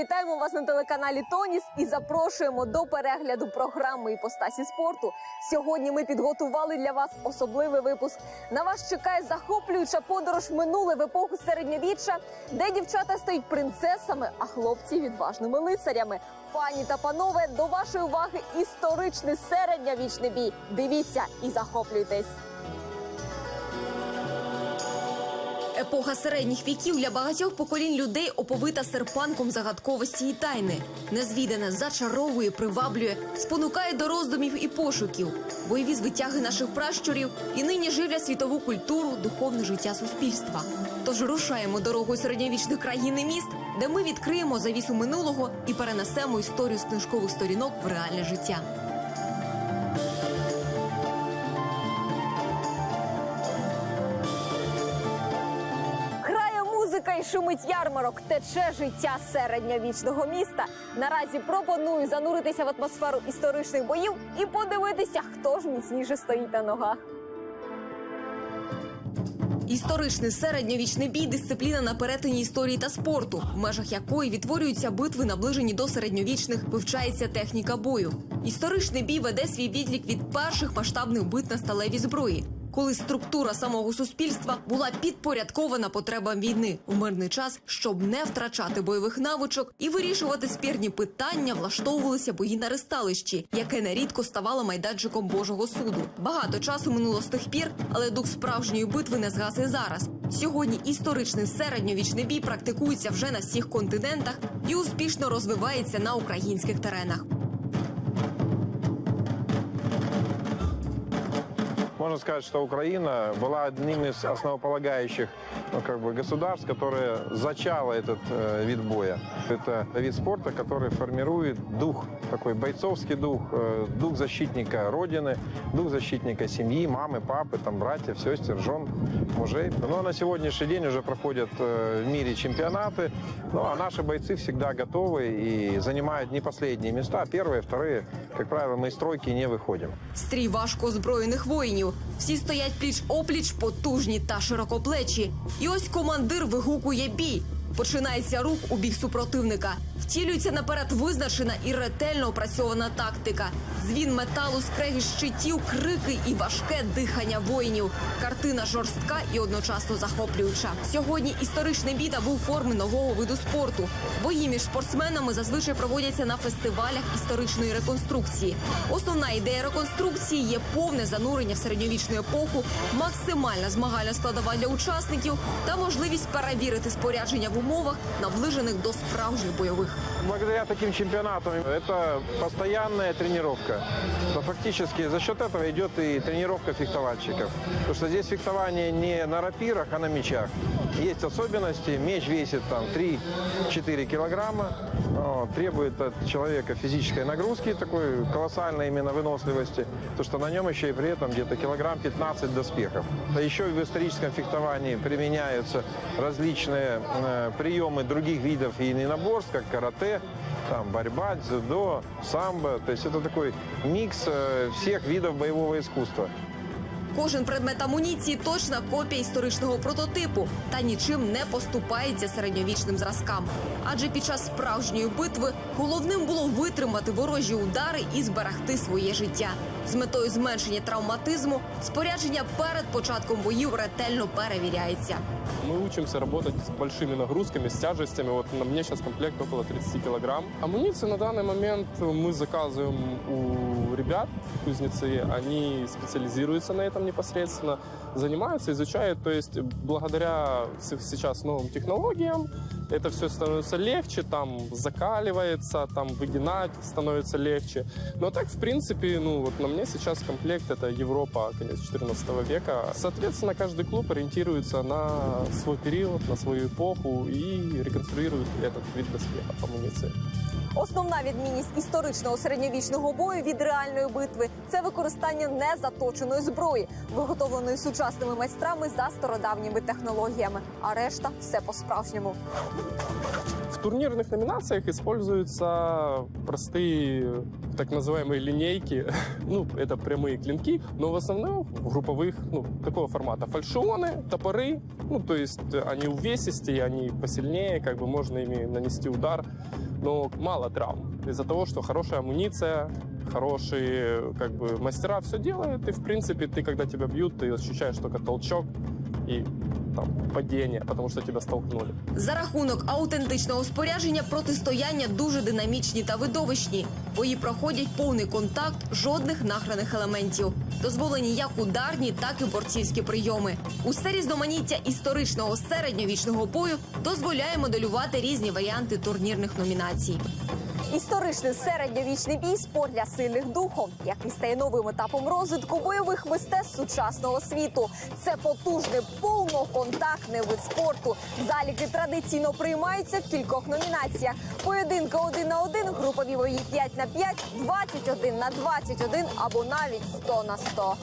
Вітаємо вас на телеканалі Тоніс і запрошуємо до перегляду програми іпостасі спорту. Сьогодні ми підготували для вас особливий випуск. На вас чекає захоплююча подорож минуле в епоху середньовіччя, де дівчата стають принцесами, а хлопці відважними лицарями. Пані та панове, до вашої уваги історичний середньовічний бій. Дивіться і захоплюйтесь. Епоха середніх віків для багатьох поколінь людей оповита серпанком загадковості і тайни. Незвідане зачаровує, приваблює, спонукає до роздумів і пошуків. Бойові звитяги наших пращурів і нині живлять світову культуру, духовне життя суспільства. Тож рушаємо дорогою середньовічних країн і міст, де ми відкриємо завісу минулого і перенесемо історію з книжкових сторінок в реальне життя. Шумить ярмарок, тече життя середньовічного міста. Наразі пропоную зануритися в атмосферу історичних боїв і подивитися, хто ж міцніше стоїть на ногах. Історичний середньовічний бій дисципліна на перетині історії та спорту, в межах якої відтворюються битви, наближені до середньовічних, вивчається техніка бою. Історичний бій веде свій відлік від перших масштабних бит на сталевій зброї, коли структура самого суспільства була підпорядкована потребам війни у мирний час, щоб не втрачати бойових навичок і вирішувати спірні питання, влаштовувалися бої на ристалищі, яке нерідко ставало майданчиком Божого суду. Багато часу минуло з тих пір, але дух справжньої битви не згас і зараз. Сьогодні історичний середньовічний бій практикується вже на всіх континентах і успішно розвивається на українських теренах. Можно сказать, что Украина была одним из основополагающих ну, как бы государств, которое зачало этот э, вид боя. Это вид спорта, который формирует дух, такой бойцовский дух, э, дух защитника Родины, дух защитника семьи, мамы, папы, там, братьев, сестер, жен, мужей. Но на сегодняшний день уже проходят э, в мире чемпионаты, ну, а наши бойцы всегда готовы и занимают не последние места, а первые, вторые. Как правило, мы из тройки не выходим. Стрій важко озброєних воїнів. Всі стоять пліч опліч, потужні та широкоплечі. І ось командир вигукує бій. Починається рух у бік супротивника. Втілюється наперед визначена і ретельно опрацьована тактика. Дзвін металу, скрегі щитів, крики і важке дихання воїнів. Картина жорстка і одночасно захоплююча. Сьогодні історичний бій набув форми нового виду спорту. Бої між спортсменами зазвичай проводяться на фестивалях історичної реконструкції. Основна ідея реконструкції є повне занурення в середньовічну епоху, максимальна змагальна складова для учасників та можливість перевірити спорядження в умовах, наближених до справжніх бойових. Благодаря таким чемпионатам это постоянная тренировка. Но фактически за счет этого идет и тренировка фехтовальщиков. Потому что здесь фехтование не на рапирах, а на мечах. Есть особенности. Меч весит там 3-4 килограмма. Требует от человека физической нагрузки, такой колоссальной именно выносливости. Потому что на нем еще и при этом где-то килограмм 15 доспехов. А еще в историческом фехтовании применяются различные э, приемы других видов единоборств, как карате, там борьба, дзюдо, самбо. То есть это такой микс э, всех видов боевого искусства. Кожен предмет амуніції точна копія історичного прототипу та нічим не поступається середньовічним зразкам. Адже під час справжньої битви головним було витримати ворожі удари і зберегти своє життя. З метою зменшення травматизму спорядження перед початком боїв ретельно перевіряється. Мы учимся работать с большими нагрузками, с тяжестями. Вот на мне сейчас комплект около 30 килограмм. Амуниции на данный момент мы заказываем у ребят, кузнецы. Они специализируются на Этом непосредственно, занимаются, изучают. То есть благодаря сейчас новым технологиям это все становится легче, там закаливается, там выгинать становится легче. Но так, в принципе, ну вот на мне сейчас комплект это Европа, конец 14 века. Соответственно, каждый клуб ориентируется на свой период, на свою эпоху и реконструирует этот вид доспеха амуниции. Основна відмінність історичного середньовічного бою від реальної битви це використання незаточеної зброї, виготовленої сучасними майстрами за стародавніми технологіями. А решта все по-справжньому. В турнирных номинациях используются простые так называемые линейки. Ну, это прямые клинки, но в основном групповых, ну, такого формата. Фальшионы, топоры, ну, то есть э, они увесистее, они посильнее, как бы можно ими нанести удар, но мало травм. Из-за того, что хорошая амуниция, хорошие как бы мастера все делают, и в принципе ты, когда тебя бьют, ты ощущаешь только толчок и там падение, потому что тебя столкнули. За рахунок аутентичного спорядження протистояння дуже динамічні та видовищні. Бої проходять повний контакт, жодних награних елементів. Дозволені як ударні, так і борцівські прийоми. Усе різноманіття історичного середньовічного бою дозволяє моделювати різні варіанти турнірних номінацій. Історичний середньовічний бій спорт для сильних духом, який стає новим етапом розвитку бойових мистецтв сучасного світу. Це потужний повноконтактний вид спорту. Заліки традиційно приймаються в кількох номінаціях: поєдинки один на один, групові бої 5 на 5, 21 на 21 або навіть 100 на 100.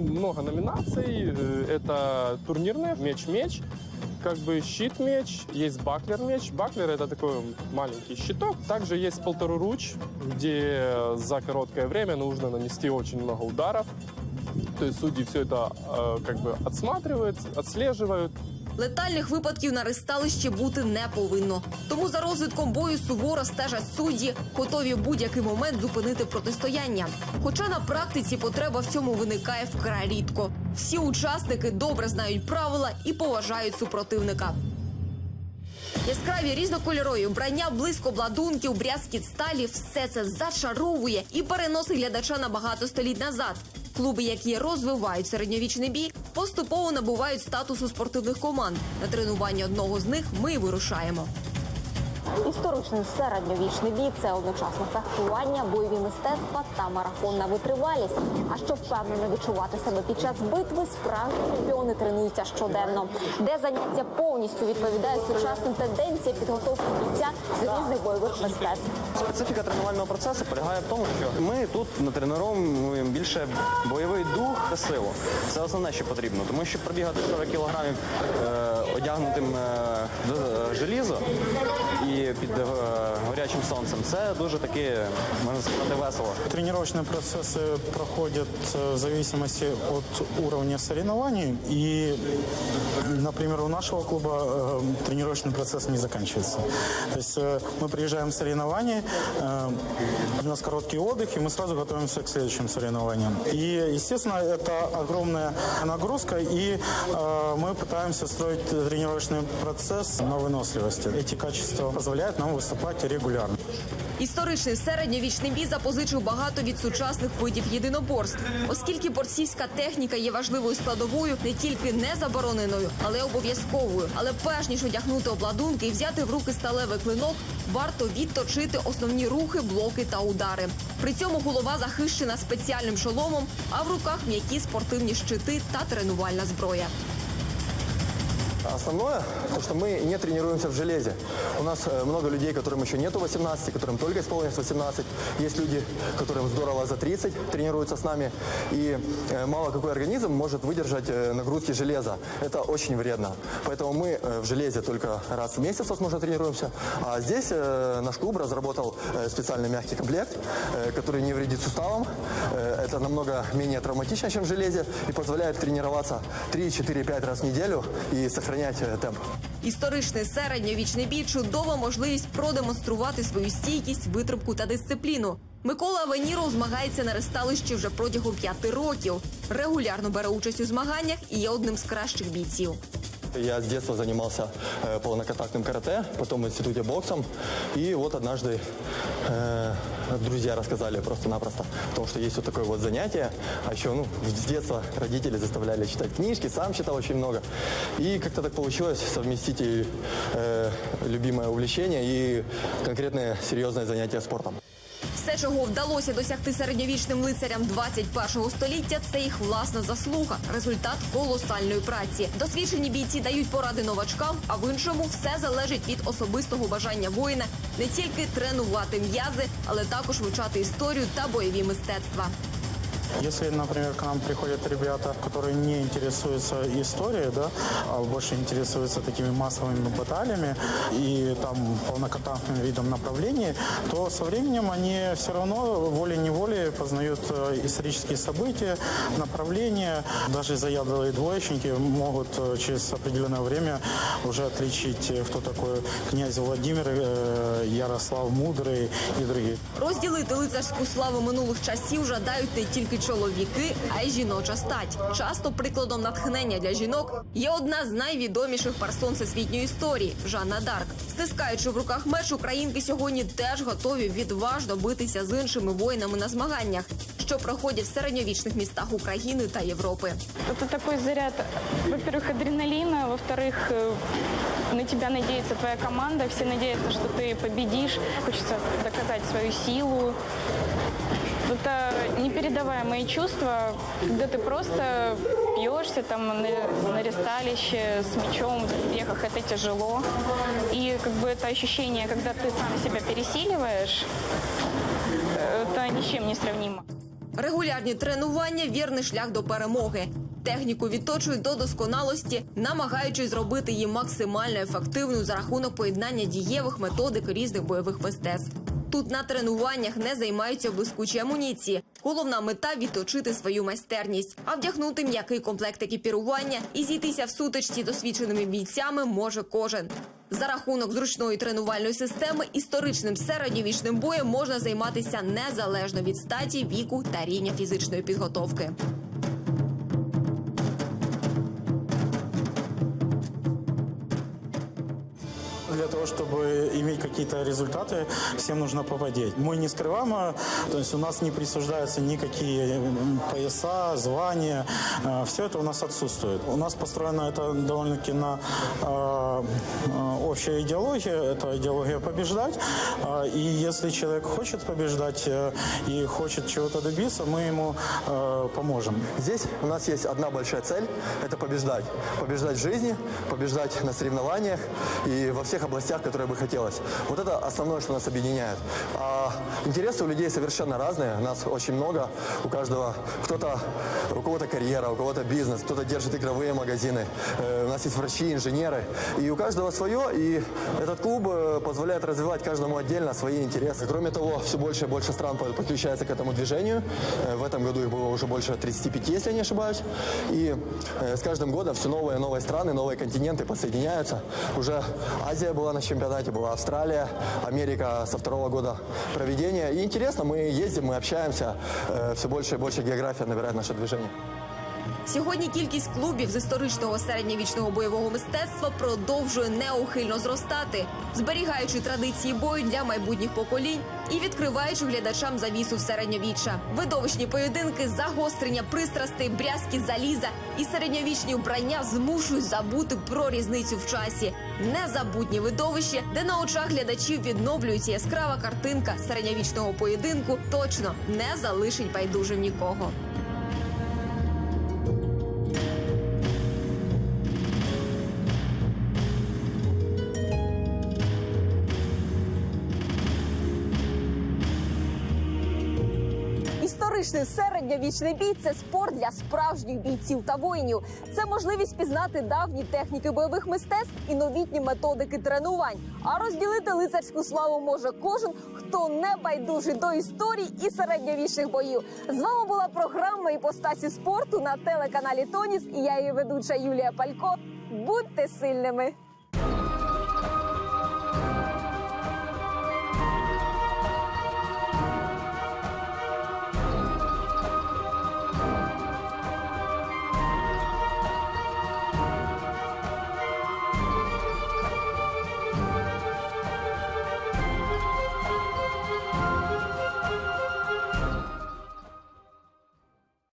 Много номинаций. Э, Это турнирные, меч-меч, как бы щит-меч, есть баклер-меч. Баклер — это такой маленький щиток. Также есть полтораруч, где за короткое время нужно нанести очень много ударов. То есть судьи все это э, как бы отсматривают, отслеживают. Летальних випадків на ристалищі бути не повинно. Тому за розвитком бою суворо стежать судді, готові в будь-який момент зупинити протистояння. Хоча на практиці потреба в цьому виникає вкрай рідко. Всі учасники добре знають правила і поважають супротивника. Яскраві різнокольорові вбрання, блиск обладунків, брязкіт сталі все це зачаровує і переносить глядача на багато століть назад. Клуби, які розвивають середньовічний бій, поступово набувають статусу спортивних команд. На тренування одного з них ми вирушаємо. Історичний середньовічний бій це одночасно фехтування, бойові мистецтва та марафонна витривалість. А щоб впевнено відчувати себе під час битви, справжні чемпіони тренуються щоденно, де заняття повністю відповідають сучасним тенденціям підготовки бійця з різних бойових мистецтв. Специфіка тренувального процесу полягає в тому, що ми тут натренуємо більше бойовий дух та силу. Це основне, що потрібно, тому що пробігати 40 кілограмів е, одягнутим е, желізо і під е, горячим сонцем це дуже таки можна сказати весело. Тренировочные процессы проходят э, в зависимости от уровня соревнований. И, например, у нашего клуба э, тренировочный процесс не заканчивается. То есть э, мы приезжаем в соревнования, э, у нас короткий отдых, и мы сразу готовимся к следующим соревнованиям. И, естественно, это огромная нагрузка, и э, мы пытаемся строить тренировочный процесс на выносливости. Эти качества позволяют нам выступать регулярно. Історичний середньовічний бій запозичив багато від сучасних видів єдиноборств, оскільки борцівська техніка є важливою складовою не тільки не забороненою, але й обов'язковою. Але перш ніж одягнути обладунки і взяти в руки сталевий клинок, варто відточити основні рухи, блоки та удари. При цьому голова захищена спеціальним шоломом, а в руках м'які спортивні щити та тренувальна зброя. Основное, то, что мы не тренируемся в железе. У нас э, много людей, которым еще нету 18, которым только исполнилось 18. Есть люди, которым здорово за 30 тренируются с нами. И э, мало какой организм может выдержать э, нагрузки железа. Это очень вредно. Поэтому мы в железе только раз в месяц, возможно, тренируемся. А здесь наш клуб разработал специальный мягкий комплект, который не вредит суставам. Это намного менее травматично, чем в железе. И позволяет тренироваться 3, 4, 5 раз в неделю и сохранять э, темп. Історичний середньовічний бій чудова можливість продемонструвати свою стійкість, витримку та дисципліну. Микола Веніров змагається на ресталищі вже протягом п'яти років. Регулярно бере участь у змаганнях і є одним з кращих бійців. Я с детства занимался э, полноконтактным карате, потом в институте боксом. И вот однажды э, друзья рассказали просто-напросто о том, что есть вот такое вот занятие. А еще ну, с детства родители заставляли читать книжки, сам читал очень много. И как-то так получилось совместить и э, любимое увлечение и конкретное серьезное занятие спортом. Все, чого вдалося досягти середньовічним лицарям 21-го століття, це їх власна заслуга, результат колосальної праці. Досвідчені бійці дають поради новачкам, а в іншому все залежить від особистого бажання воїна не тільки тренувати м'язи, але також вивчати історію та бойові мистецтва. Если, например, к нам приходят ребята, которые не интересуются историей, да, а больше интересуются такими массовыми баталиями и там полноконтактным видом направлений, то со временем они все равно волей-неволей познают э, исторические события, направления. Даже заядлые двоечники могут э, через определенное время уже отличить, э, кто такой князь Владимир, э, Ярослав Мудрый и другие. Розділити лицарську славу минулих часів жадають не тільки чоловіки, а й жіноча стать. Часто прикладом натхнення для жінок є одна з найвідоміших персон всесвітньої історії Жанна Дарк. Стискаючи в руках меч, українки сьогодні теж готові відважно битися з іншими воїнами на змаганнях, що проходять в середньовічних містах України та Європи. Это такой заряд, во-первых, адреналина, во-вторых, э, на тебя надеется твоя команда, все надеются, что ты победишь, хочется доказать свою силу. Это непередаваемые чувства, когда ты просто пьешься там на, на ресталище с мечом в доспехах, это тяжело. И как бы это ощущение, когда ты сам себя пересиливаешь, э, это ни с чем не сравнимо. Регулярні тренування вірний шлях до перемоги. Техніку відточують до досконалості, намагаючись зробити її максимально ефективною за рахунок поєднання дієвих методик різних бойових мистецтв. Тут на тренуваннях не займаються в блискучій амуніції. Головна мета відточити свою майстерність, а вдягнути м'який комплект екіпірування і зійтися в сутичці досвідченими бійцями може кожен. За рахунок зручної тренувальної системи історичним середньовічним боєм можна займатися незалежно від статі, віку та рівня фізичної підготовки. Для того, чтобы иметь какие-то результаты, всем нужно попадеть. Мы не скрываем, то есть у нас не присуждаются никакие пояса, звания. Все это у нас отсутствует. У нас построено это довольно-таки на э, э, общей идеологии. Это идеология побеждать. А, И если человек хочет побеждать э, и хочет чего-то добиться, мы ему э, поможем. Здесь у нас есть одна большая цель – это побеждать. Побеждать в жизни, побеждать на соревнованиях и во всех областях, которые бы хотелось. Вот это основное, что нас объединяет. А интересы у людей совершенно разные. Нас очень много. У каждого кто-то, у кого-то карьера, у кого-то бизнес, кто-то держит игровые магазины. Э, У нас есть врачи, инженеры. И у каждого свое. И этот клуб э, позволяет развивать каждому отдельно свои интересы. Кроме того, все больше и больше стран под- подключается к этому движению. Э, В этом году их было уже больше 35, если я не ошибаюсь. И с каждым годом все новые и новые страны, новые континенты подсоединяются. Уже Азия была на чемпионате, была Австралия, Америка со второго года проведения. И интересно, мы ездим, мы общаемся. Все больше и больше география набирает наше движение. Сьогодні кількість клубів з історичного середньовічного бойового мистецтва продовжує неухильно зростати, зберігаючи традиції бою для майбутніх поколінь і відкриваючи глядачам завісу в середньовіччя. Видовищні поєдинки, загострення пристрастей, брязки заліза і середньовічні вбрання змушують забути про різницю в часі. Незабутні видовище, де на очах глядачів відновлюється яскрава картинка середньовічного поєдинку, точно не залишить байдужим нікого. Історичний середньовічний бій це спорт для справжніх бійців та воїнів. Це можливість пізнати давні техніки бойових мистецтв і новітні методики тренувань. А розділити лицарську славу може кожен, хто не байдужий до історій і середньовічних боїв. З вами була програма іпостасі спорту на телеканалі Тоніс. І я її ведуча Юлія Палько. Будьте сильними!